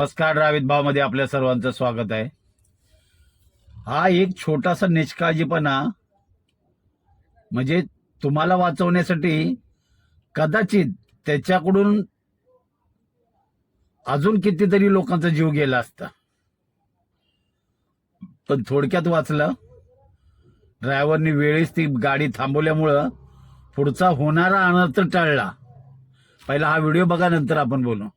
नमस्कार रावित भावमध्ये आपल्या सर्वांचं स्वागत आहे. हा एक छोटासा निष्काळजीपणा म्हणजे तुम्हाला वाचवण्यासाठी कदाचित त्याच्याकडून अजून कितीतरी लोकांचा जीव गेला असता. पण थोडक्यात वाचलं ड्रायव्हरनी वेळेस ती गाडी थांबवल्यामुळं पुढचा होणारा अनर्थ टळला. पहिला हा व्हिडिओ बघा नंतर आपण बोलू.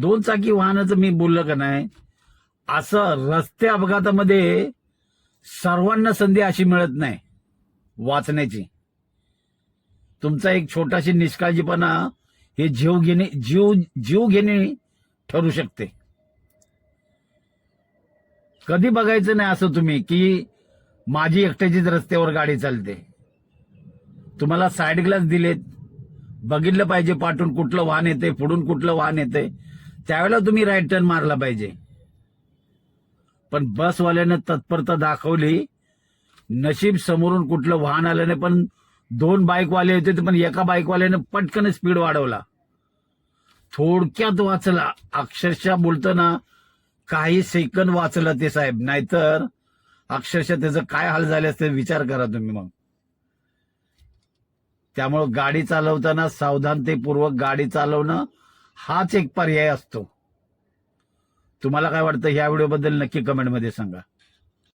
दोन चाकी वाहनाचं मी बोललं का नाही? असं रस्ते अपघातामध्ये सर्वांना संधी अशी मिळत नाही वाचण्याची. तुमचा एक छोटाशी निष्काळजीपणा हे जीव घेणे जीव जीव घेणे ठरू शकते. कधी बघायचं नाही असं तुम्ही की माझी एकट्याचीच रस्त्यावर गाडी चालते. तुम्हाला साईड ग्लास दिलेत. बघितलं पाहिजे पाठून कुठलं वाहन येते पुढून कुठलं वाहन येते त्यावेळेला तुम्ही राईट टर्न मारला पाहिजे. पण बसवाल्यानं तत्परता दाखवली. नशीब समोरून कुठलं वाहन आलं नाही पण दोन बाईकवाले होते पण एका बाईकवाल्याने पटकन स्पीड वाढवला. थोडक्यात वाचला. अक्षरशः बोलताना काही सेकंद वाचलं ते साहेब. नाहीतर अक्षरशः त्याचं काय हाल झाले असते विचार करा तुम्ही मग. त्यामुळं गाडी चालवताना सावधानतेपूर्वक गाडी चालवणं हाच एक पर्याय असतो. तुम्हाला काय वाटतं? ह्या व्हिडिओबद्दल नक्की कमेंटमध्ये सांगा.